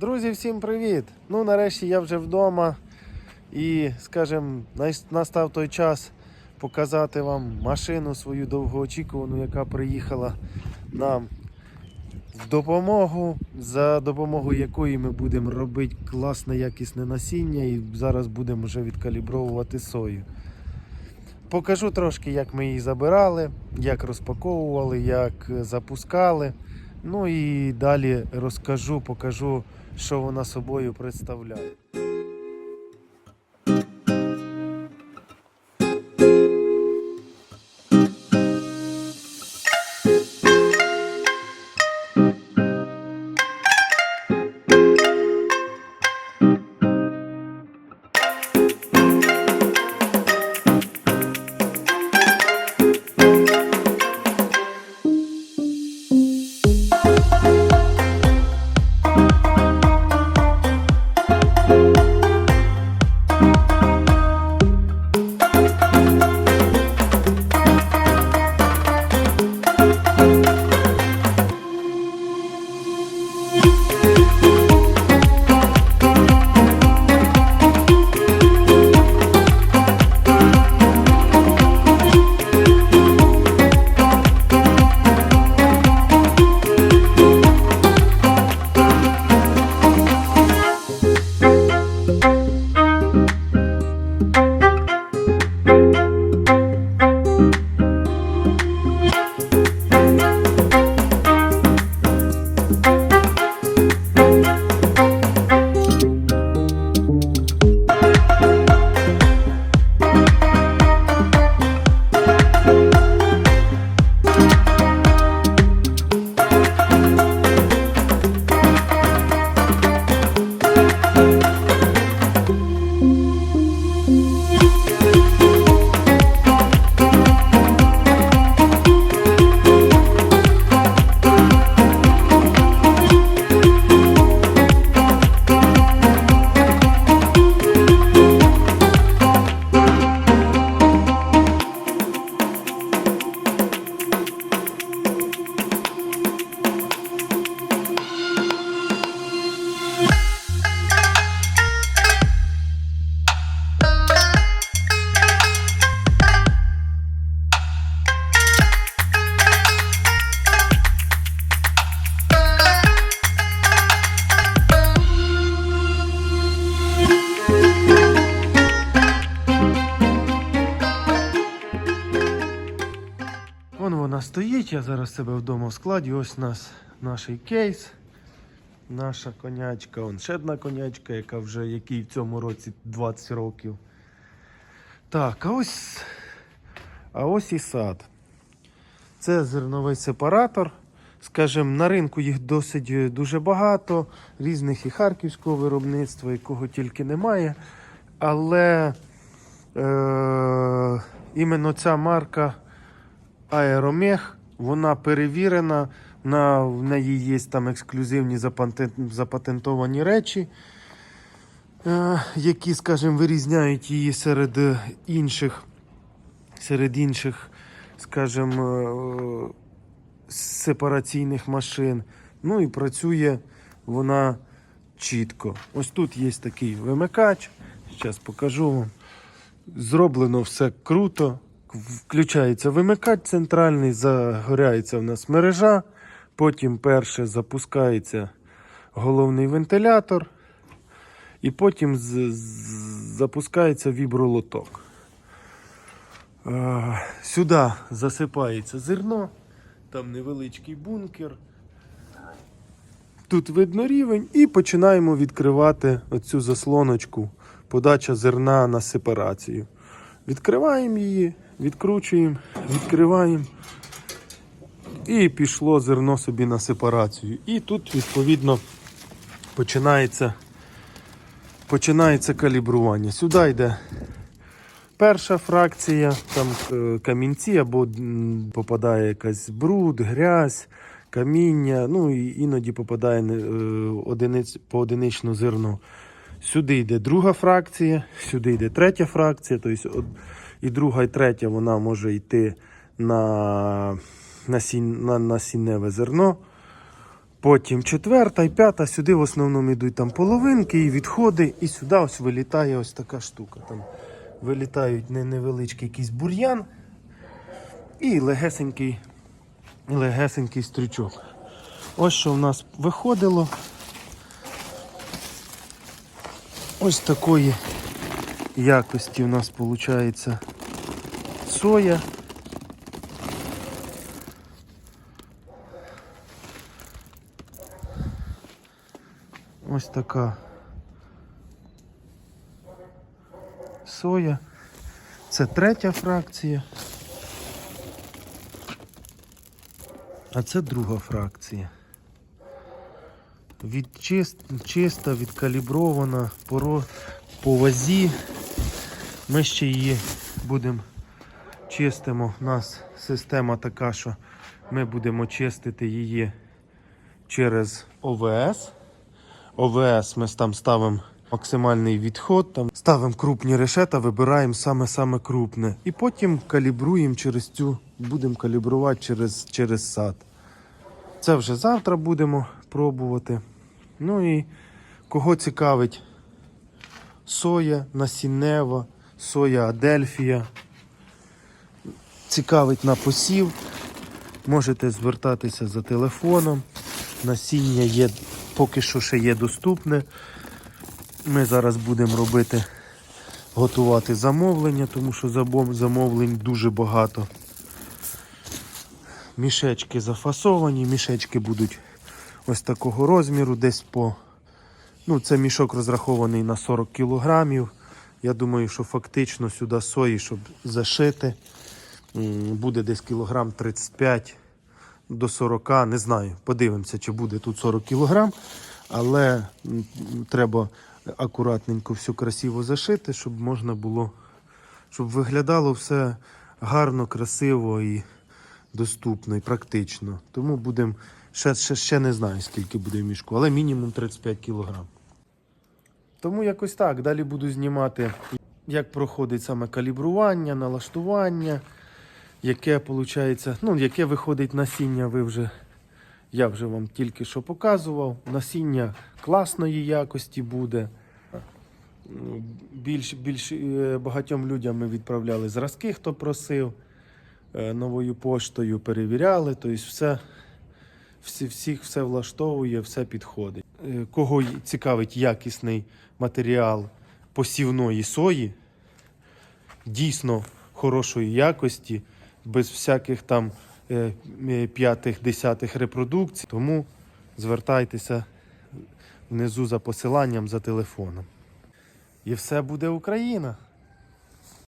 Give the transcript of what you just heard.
Друзі, всім привіт! Ну, нарешті я вже вдома і, скажімо, настав той час показати вам машину свою довгоочікувану, яка приїхала нам в допомогу, за допомогою якої ми будемо робити класне якісне насіння і зараз будемо вже відкалібровувати сою. Покажу трошки, як ми її забирали, як розпаковували, як запускали. Ну і далі розкажу, покажу, що вона собою представляє. Вона стоїть, я зараз себе вдома в складі. Ось у нас наш кейс. Наша конячка, он ще одна конячка, яка вже якій в цьому році 20 років. Так, а ось, а ось і сад. Це зерновий сепаратор. Скажімо, на ринку їх досить дуже багато, різних і харківського виробництва, якого тільки немає. Але е, іменно ця марка Аеромех, вона перевірена, вона, в неї є там ексклюзивні запатентовані речі, е, які, скажімо, вирізняють її серед інших, серед інших, скажімо, е, сепараційних машин. Ну і працює вона чітко. Ось тут є такий вимикач. Зараз покажу вам. Зроблено все круто. Включається вимикач центральний, загоряється в нас мережа. Потім перше запускається головний вентилятор. І потім з- запускається вібролоток. Е, Сюди засипається зерно, там невеличкий бункер. Тут видно рівень і починаємо відкривати оцю заслоночку, подача зерна на сепарацію. Відкриваємо її, відкручуємо, відкриваємо. І пішло зерно собі на сепарацію. І тут, відповідно, починається, починається калібрування. Сюди йде перша фракція, там е, камінці або попадає якась бруд, грязь, каміння, ну і іноді попадає е, одиниць, поодинично зерно. Сюди йде друга фракція, сюди йде третя фракція. Тобто і друга, і третя вона може йти на, насінь, на насінневе зерно. Потім четверта і п'ята, сюди в основному йдуть там половинки і відходи, і сюди ось вилітає ось така штука. Там вилітають не невеличкий якийсь бур'ян і легесенький, легесенький стрючок. Ось що в нас виходило. Ось такої якості в нас виходить соя. Ось така соя. Це третя фракція. А це друга фракція. Від чист, чиста, відкалібрована по, по вазі. Ми ще її будемо чистимо. У нас система така, що ми будемо чистити її через ОВС. ОВС ми там ставимо максимальний відход, там ставимо крупні решета, вибираємо саме-саме крупне. І потім калібруємо через цю, будемо калібрувати через, через сад. Це вже завтра будемо пробувати. Ну і кого цікавить соя насіннева, соя Адельфія. Цікавить на посів. Можете звертатися за телефоном. Насіння є, поки що ще є доступне. Ми зараз будемо робити, готувати замовлення, тому що замовлень дуже багато. Мішечки зафасовані, мішечки будуть ось такого розміру, десь по. Ну, це мішок розрахований на 40 кілограмів. Я думаю, що фактично сюди сої, щоб зашити, буде десь кілограм 35 до 40, не знаю. Подивимося, чи буде тут 40 кілограм. Але треба акуратненько все красиво зашити, щоб можна було, щоб виглядало все гарно, красиво і доступно, і практично. Тому будемо, ще, ще, ще не знаю, скільки буде в мішку, але мінімум 35 кілограм. Тому якось так. Далі буду знімати, як проходить саме калібрування, налаштування, яке виходить, ну, яке виходить насіння, ви вже, я вже вам тільки що показував. Насіння класної якості буде. Ну, Більш, більш е, багатьом людям ми відправляли зразки, хто просив е, новою поштою, перевіряли. Тобто все, всі, всіх все влаштовує, все підходить. Е, Кого цікавить якісний матеріал посівної сої, дійсно хорошої якості, без всяких там е, е, п'ятих, десятих репродукцій. Тому звертайтеся внизу за посиланням за телефоном. І все буде Україна.